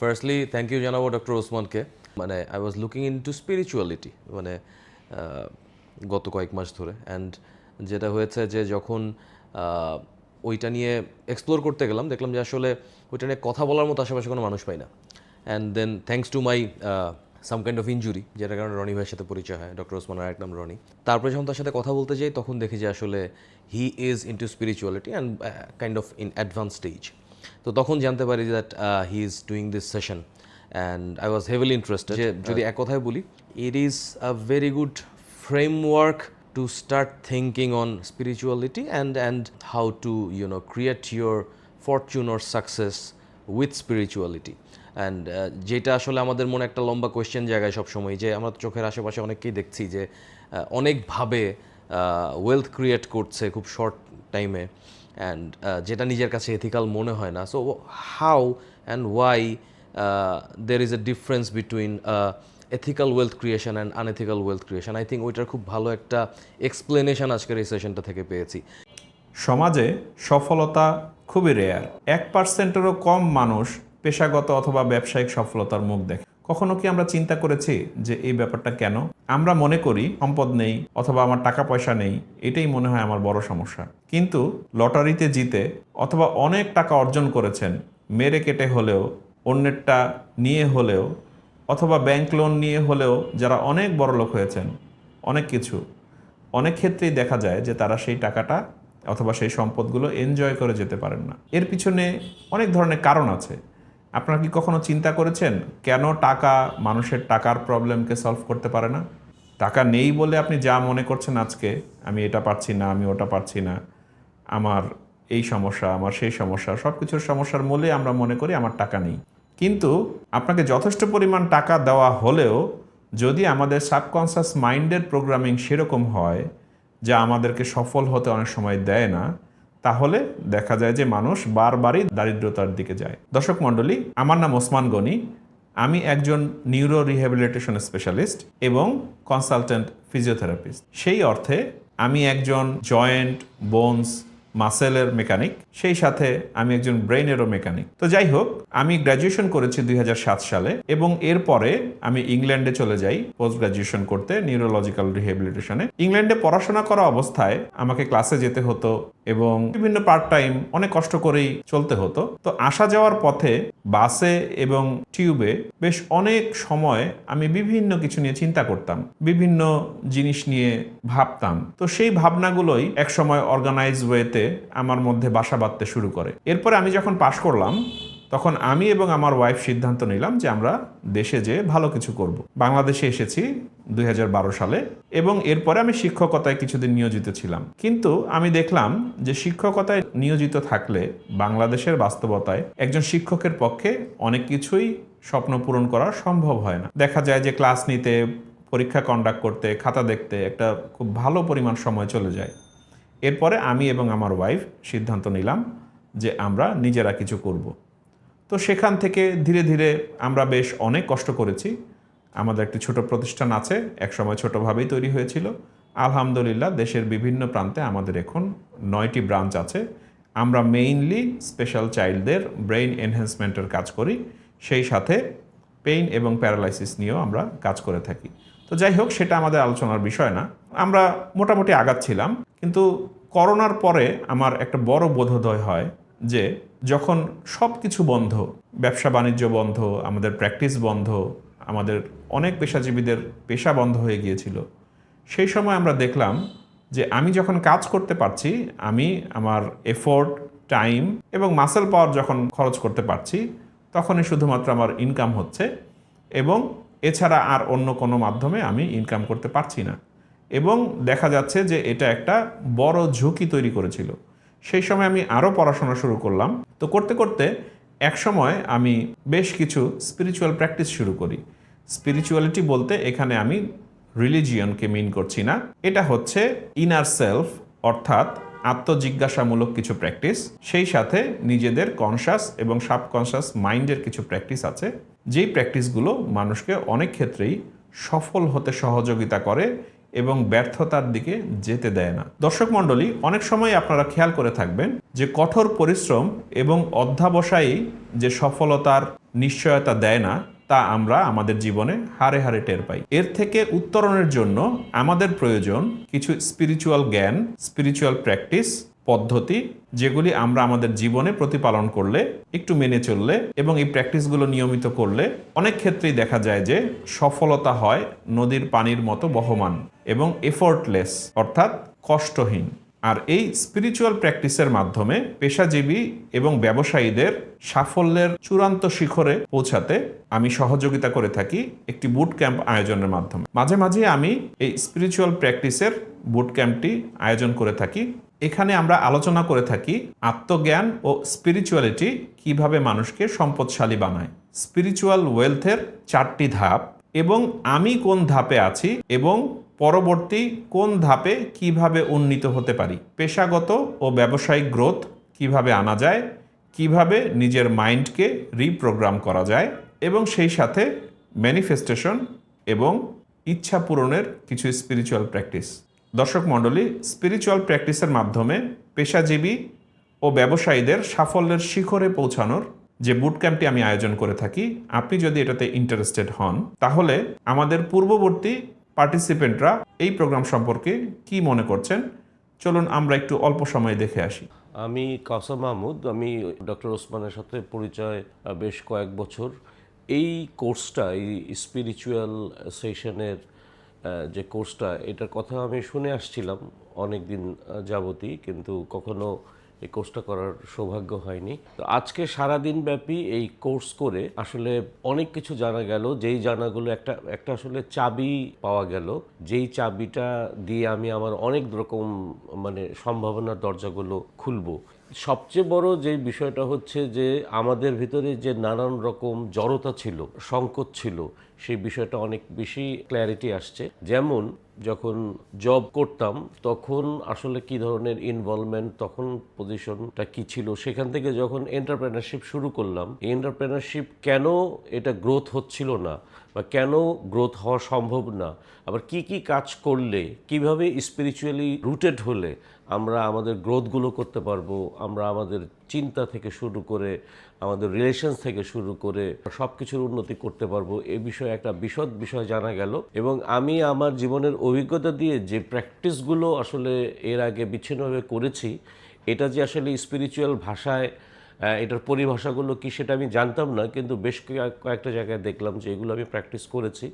Firstly thank you জানাব doctor ওসমানকে। মানে I was looking into spirituality মানে গত কয়েক মাস ধরে। অ্যান্ড যেটা হয়েছে যে, যখন ওইটা নিয়ে এক্সপ্লোর করতে গেলাম, দেখলাম যে আসলে ওইটা নিয়ে কথা বলার মতো আশেপাশে কোনো মানুষ পাই না। And then thanks to my some kind of injury যেটার কারণে রনি ভাইয়ের সাথে পরিচয় হয় ডক্টর ওসমান আর এক নাম রনি। তারপরে যখন তার সাথে কথা বলতে যাই, তখন দেখি যে আসলে he is into spirituality and kind of in advance stage তো তখন জানতে পারি that he is doing this session and I was heavily interested যদি এক কথায় বলি it is a very good framework to start thinking on spirituality and and how to you know create your fortune or success with spirituality. And যেটা আসলে আমাদের মনে একটা লম্বা কোয়েশ্চেন জায়গায় সবসময় যে আমরা তো চোখের আশেপাশে অনেককেই দেখছি যে অনেকভাবে ওয়েলথ ক্রিয়েট করছে খুব শর্ট টাইমে অ্যান্ড যেটা নিজের কাছে এথিক্যাল মনে হয় না। So how and why there is a difference between ethical wealth creation and unethical wealth creation I think ওইটার খুব ভালো একটা এক্সপ্লেনেশন আজকের এই সেশনটা থেকে পেয়েছি। সমাজে সফলতা খুবই রেয়ার এক পার্সেন্টেরও কম মানুষ পেশাগত অথবা ব্যবসায়িক সফলতার মুখ দেখে। কখনো কি আমরা চিন্তা করেছি যে এই ব্যাপারটা কেন? আমরা মনে করি সম্পদ নেই অথবা আমার টাকা পয়সা নেই, এটাই মনে হয় আমার বড় সমস্যা। কিন্তু লটারিতে জিতে অথবা অনেক টাকা অর্জন করেছেন, মেরে কেটে হলেও, অন্যেরটা নিয়ে হলেও, অথবা ব্যাংক লোন নিয়ে হলেও যারা অনেক বড় লোক হয়েছেন, অনেক কিছু, অনেক ক্ষেত্রেই দেখা যায় যে তারা সেই টাকাটা অথবা সেই সম্পদগুলো এনজয় করে যেতে পারেন না। এর পিছনে অনেক ধরনের কারণ আছে। আপনারা কি কখনো চিন্তা করেছেন, কেন টাকা মানুষের টাকার প্রবলেমকে সলভ করতে পারে না? টাকা নেই বলে আপনি যা মনে করছেন আজকে, আমি এটা পারছি না, আমি ওটা পারছি না, আমার এই সমস্যা, আমার সেই সমস্যা সব কিছুর সমস্যার মূলে আমরা মনে করি আমার টাকা নেই। কিন্তু আপনাকে যথেষ্ট পরিমাণ টাকা দেওয়া হলেও, যদি আমাদের সাবকনসাস মাইন্ডের প্রোগ্রামিং সেরকম হয়, যা আমাদেরকে সফল হতে অনেক সময় দেয় না তাহলে দেখা যায় যে মানুষ বারবারই দারিদ্রতার দিকে যায়। দর্শক মণ্ডলী, আমার নাম ওসমান গনি। আমি একজন নিউরো রিহ্যাবিলিটেশন স্পেশালিস্ট এবং কনসালটেন্ট ফিজিওথেরাপিস্ট সেই অর্থে আমি একজন জয়েন্ট বোনস মাসেলের মেকানিক, সেই সাথে আমি একজন ব্রেইনেরও মেকানিক। তো যাই হোক, আমি গ্র্যাজুয়েশন করেছি দু হাজার সাত সালে এবং এরপরে আমি ইংল্যান্ডে চলে যাই পোস্ট গ্র্যাজুয়েশন করতে, নিউরোলজিক্যাল রিহেবিলিটেশনে ইংল্যান্ডে পড়াশোনা করা অবস্থায় আমাকে ক্লাসে যেতে হতো এবং বিভিন্ন পার্ট টাইম অনেক কষ্ট করেই চলতে হতো। তো আসা যাওয়ার পথে বাসে এবং টিউবে বেশ অনেক সময় আমি বিভিন্ন কিছু নিয়ে চিন্তা করতাম, বিভিন্ন জিনিস নিয়ে ভাবতাম। তো সেই ভাবনাগুলোই এক সময় অর্গানাইজ ওয়েতে আমার মধ্যে বাসা বাঁধতে শুরু করে। এরপরে আমি যখন পাশ করলাম, তখন আমি এবং আমার ওয়াইফ সিদ্ধান্ত নিলাম যে আমরা দেশে যেয়ে ভালো কিছু করব। বাংলাদেশে এসেছি দুই সালে এবং এরপরে আমি শিক্ষকতায় কিছুদিন নিয়োজিত ছিলাম। কিন্তু আমি দেখলাম যে শিক্ষকতায় নিয়োজিত থাকলে বাংলাদেশের বাস্তবতায় একজন শিক্ষকের পক্ষে অনেক কিছুই স্বপ্ন পূরণ করা সম্ভব হয় না। দেখা যায় যে ক্লাস নিতে, পরীক্ষা কন্ডাক্ট করতে, খাতা দেখতে একটা খুব ভালো পরিমাণ সময় চলে যায়। এরপরে আমি এবং আমার ওয়াইফ সিদ্ধান্ত নিলাম যে আমরা নিজেরা কিছু করব। তো সেখান থেকে ধীরে ধীরে আমরা বেশ অনেক কষ্ট করেছি। আমাদের একটি ছোট প্রতিষ্ঠান আছে, একসময় ছোটোভাবেই তৈরি হয়েছিল। আলহামদুলিল্লাহ, দেশের বিভিন্ন প্রান্তে আমাদের এখন নয়টি ব্রাঞ্চ আছে। আমরা মেইনলি স্পেশাল চাইল্ডদের ব্রেইন এনহ্যান্সমেন্টের কাজ করি। সেই সাথে পেইন এবং প্যারালাইসিস নিয়েও আমরা কাজ করে থাকি। তো যাই হোক, সেটা আমাদের আলোচনার বিষয় না। আমরা মোটামুটি আগাচ্ছিলাম কিন্তু করোনার পরে আমার একটা বড় বোধোদয় হয় যে যখন সব কিছু বন্ধ, ব্যবসা বাণিজ্য বন্ধ, আমাদের প্র্যাকটিস বন্ধ, আমাদের অনেক পেশাজীবীদের পেশা বন্ধ হয়ে গিয়েছিল, সেই সময় আমরা দেখলাম যে আমি যখন কাজ করতে পারছি, আমি আমার এফোর্ট টাইম এবং মাসেল পাওয়ার যখন খরচ করতে পারছি, তখনই শুধুমাত্র আমার ইনকাম হচ্ছে এবং এছাড়া আর অন্য কোনো মাধ্যমে আমি ইনকাম করতে পারছি না। এবং দেখা যাচ্ছে যে এটা একটা বড় ঝুঁকি তৈরি করেছিল। সেই সময় আমি আরও পড়াশোনা শুরু করলাম। তো করতে করতে এক সময় আমি বেশ কিছু স্পিরিচুয়াল প্র্যাকটিস শুরু করি। স্পিরিচুয়ালিটি বলতে এখানে আমি রিলিজিয়নকে মিন করছি না। এটা হচ্ছে ইনার সেলফ অর্থাৎ আত্মজিজ্ঞাসামূলক কিছু প্র্যাকটিস সেই সাথে নিজেদের কনসাস এবং সাবকনসাস মাইন্ডের কিছু প্র্যাকটিস আছে। যেই প্র্যাকটিসগুলো মানুষকে অনেক ক্ষেত্রেই সফল হতে সহযোগিতা করে এবং ব্যর্থতার দিকে যেতে দেয় না। দর্শক মণ্ডলী, অনেক সময় আপনারা খেয়াল করে থাকবেন যে কঠোর পরিশ্রম এবং অধ্যাবসায়ী যে সফলতার নিশ্চয়তা দেয় না, তা আমরা আমাদের জীবনে হারে হারে টের পাই। এর থেকে উত্তরণের জন্য আমাদের প্রয়োজন কিছু স্পিরিচুয়াল জ্ঞান স্পিরিচুয়াল প্র্যাকটিস পদ্ধতি যেগুলি আমরা আমাদের জীবনে প্রতিপালন করলে, একটু মেনে চললে এবং এই প্র্যাকটিসগুলো নিয়মিত করলে অনেক ক্ষেত্রেই দেখা যায় যে সফলতা হয় নদীর পানির মতো বহমান এবং এফোর্টলেস অর্থাৎ কষ্টহীন। আর এই স্পিরিচুয়াল প্র্যাকটিসের মাধ্যমে পেশাজীবী এবং ব্যবসায়ীদের সাফল্যের চূড়ান্ত শিখরে পৌঁছাতে আমি সহযোগিতা করে থাকি একটি বুট ক্যাম্প আয়োজনের মাধ্যমে। মাঝে মাঝে আমি এই স্পিরিচুয়াল প্র্যাকটিসের বুট ক্যাম্পটি আয়োজন করে থাকি। এখানে আমরা আলোচনা করে থাকি আত্মজ্ঞান ও স্পিরিচুয়ালিটি কীভাবে মানুষকে সম্পদশালী বানায়। স্পিরিচুয়াল ওয়েলথের চারটি ধাপ এবং আমি কোন ধাপে আছি এবং পরবর্তী কোন ধাপে কীভাবে উন্নীত হতে পারি। পেশাগত ও ব্যবসায়িক গ্রোথ কীভাবে আনা যায়, কীভাবে নিজের মাইন্ডকে রিপ্রোগ্রাম করা যায় এবং সেই সাথে ম্যানিফেস্টেশন এবং ইচ্ছা পূরণের কিছু স্পিরিচুয়াল প্র্যাকটিস দর্শক মণ্ডলী স্পিরিচুয়াল প্র্যাকটিসের মাধ্যমে পেশাজীবী ও ব্যবসায়ীদের সাফল্যের শিখরে পৌঁছানোর যে বুট ক্যাম্পটি আমি আয়োজন করে থাকি, আপনি যদি এটাতে ইন্টারেস্টেড হন, তাহলে আমাদের পূর্ববর্তী পার্টিসিপেন্টরা এই প্রোগ্রাম সম্পর্কে কি মনে করছেন? চলুন আমরা একটু অল্প সময় দেখে আসি। আমি কাসম মাহমুদ, আমি ডক্টর ওসমানের সাথে পরিচয় বেশ কয়েক বছর। এই কোর্সটা এই স্পিরিচুয়াল সেশনের যে কোর্সটা, এটার কথা আমি শুনে আসছিলাম অনেক দিন যাবতই, কিন্তু কখনো এই কোর্সটা করার সৌভাগ্য হয়নি। তো আজকে সারাদিন ব্যাপী এই কোর্স করে আসলে অনেক কিছু জানা গেল। যেই জানাগুলো একটা একটা আসলে চাবি পাওয়া গেল। যেই চাবিটা দিয়ে আমি আমার অনেক রকম মানে সম্ভাবনার দরজাগুলো খুলবো। সবচেয়ে বড় যে বিষয়টা হচ্ছে যে আমাদের ভিতরে যে নানান রকম জড়তা ছিল সংকট ছিল, সেই বিষয়টা অনেক বেশি ক্ল্যারিটি আসছে। যেমন যখন জব করতাম, তখন আসলে কি ধরনের ইনভলভমেন্ট তখন পজিশনটা কি ছিল? সেখান থেকে যখন এন্টারপ্রেনারশিপ শুরু করলাম এন্টারপ্রেনারশিপ কেন এটা গ্রোথ হচ্ছিল না বা কেন গ্রোথ হওয়া সম্ভব না? আবার কি কি কাজ করলে, কীভাবে স্পিরিচুয়ালি রুটেড হলে আমরা আমাদের গ্রোথগুলো করতে পারব, আমরা আমাদের চিন্তা থেকে শুরু করে, আমাদের রিলেশনস থেকে শুরু করে সব কিছুর উন্নতি করতে পারব, এ বিষয়ে একটা বিশদ বিষয় জানা গেল। এবং আমি আমার জীবনের অভিজ্ঞতা দিয়ে যে প্র্যাকটিসগুলো আসলে এর আগে বিচ্ছিন্নভাবে করেছি, এটা যে আসলে স্পিরিচুয়াল ভাষায় এটার পরিভাষাগুলো কি সেটা আমি জানতাম না, কিন্তু বেশ কয়েক- কয়েকটা জায়গায় দেখলাম যে এগুলো আমি প্র্যাকটিস করেছি।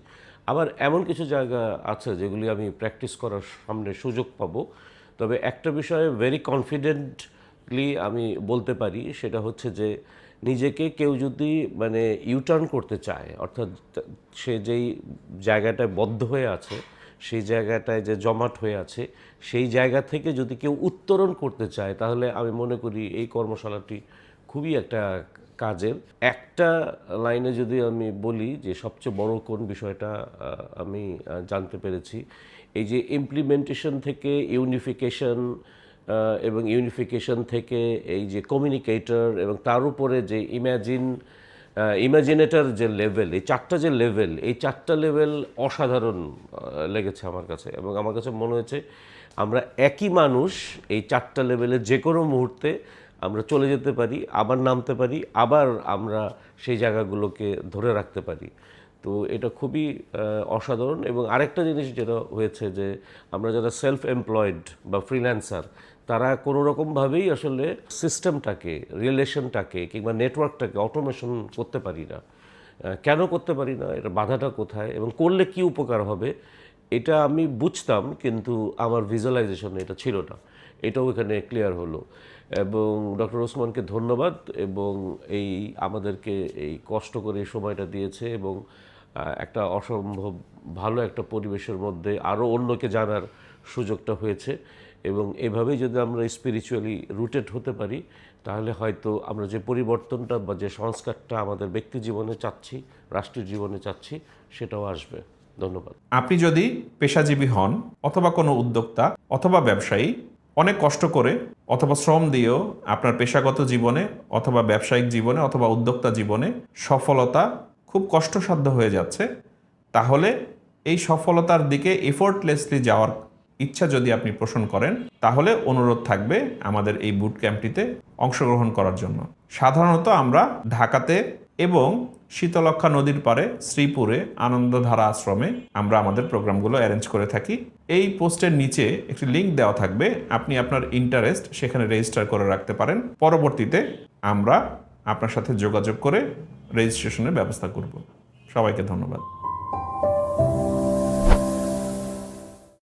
আবার এমন কিছু জায়গা আছে যেগুলি আমি প্র্যাকটিস করার সামনে সুযোগ পাবো। তবে একটা বিষয়ে ভেরি কনফিডেন্টলি আমি বলতে পারি, সেটা হচ্ছে যে নিজেকে কেউ যদি মানে ইউটার্ন করতে চায়, অর্থাৎ সে যেই জায়গাটায় বদ্ধ হয়ে আছে, সেই জায়গাটায় যে জমাট হয়ে আছে, সেই জায়গা থেকে যদি কেউ উত্তরণ করতে চায়, তাহলে আমি মনে করি এই কর্মশালাটি খুবই একটা কাজের। একটা লাইনে যদি আমি বলি যে সবচেয়ে বড় কোন বিষয়টা আমি জানতে পেরেছি এই যে ইমপ্লিমেন্টেশন থেকে ইউনিফিকেশন এবং ইউনিফিকেশন থেকে এই যে কমিউনিকেটর এবং তার উপরে যে ইম্যাজিন ইমাজিনেটার যে লেভেল এই চারটা যে লেভেল এই চারটা লেভেল অসাধারণ লেগেছে আমার কাছে। এবং আমার কাছে মনে হয়েছে আমরা একই মানুষ এই চারটা লেভেলে যে কোনো মুহূর্তে আমরা চলে যেতে পারি, আবার নামতে পারি, আবার আমরা সেই জায়গাগুলোকে ধরে রাখতে পারি। তো এটা খুবই অসাধারণ। এবং আরেকটা জিনিস যেটা হয়েছে যে আমরা যারা সেলফ এমপ্লয়েড বা ফ্রিল্যান্সার তারা কোনো রকমভাবেই আসলে সিস্টেমটাকে রিলেশনটাকে কিংবা নেটওয়ার্কটাকে অটোমেশন করতে পারি না। কেন করতে পারি না? এটা বাধাটা কোথায়? এবং করলে কি উপকার হবে? এটা আমি বুঝতাম, কিন্তু আমার ভিজুয়ালাইজেশন এটা ছিল না। এটাও এখানে ক্লিয়ার হলো। এবং ডক্টর ওসমানকে ধন্যবাদ, এবং এই আমাদেরকে এই কষ্ট করে সময়টা দিয়েছে, এবং একটা অসম্ভব ভালো একটা পরিবেশের মধ্যে আরও অন্যকে জানার সুযোগটা হয়েছে। এবং এভাবেই যদি আমরা স্পিরিচুয়ালি রুটেড হতে পারি, তাহলে হয়তো আমরা যে পরিবর্তনটা বা যে সংস্কারটা আমাদের ব্যক্তি জীবনে চাচ্ছি রাষ্ট্রীয় জীবনে চাচ্ছি, সেটাও আসবে। ধন্যবাদ। আপনি যদি পেশাজীবী হন, অথবা কোনো উদ্যোক্তা, অথবা ব্যবসায়ী, অনেক কষ্ট করে, অথবা শ্রম দিয়েও আপনার পেশাগত জীবনে, অথবা ব্যবসায়িক জীবনে, অথবা উদ্যোক্তা জীবনে সফলতা খুব কষ্টসাধ্য হয়ে যাচ্ছে, তাহলে এই সফলতার দিকে এফোর্টলেসলি যাওয়ার ইচ্ছা যদি আপনি পোষণ করেন, তাহলে অনুরোধ থাকবে আমাদের এই বুট ক্যাম্পটিতে অংশগ্রহণ করার জন্য। সাধারণত আমরা ঢাকাতে এবং শীতলক্ষা নদীর পারে শ্রীপুরে আনন্দধারা আশ্রমে আমরা আমাদের প্রোগ্রামগুলো অ্যারেঞ্জ করে থাকি। এই পোস্টের নিচে একটি লিঙ্ক দেওয়া থাকবে, আপনি আপনার ইন্টারেস্ট সেখানে রেজিস্টার করে রাখতে পারেন। পরবর্তীতে আমরা আপনার সাথে যোগাযোগ করে রেজিস্ট্রেশনের ব্যবস্থা করব। সবাইকে ধন্যবাদ।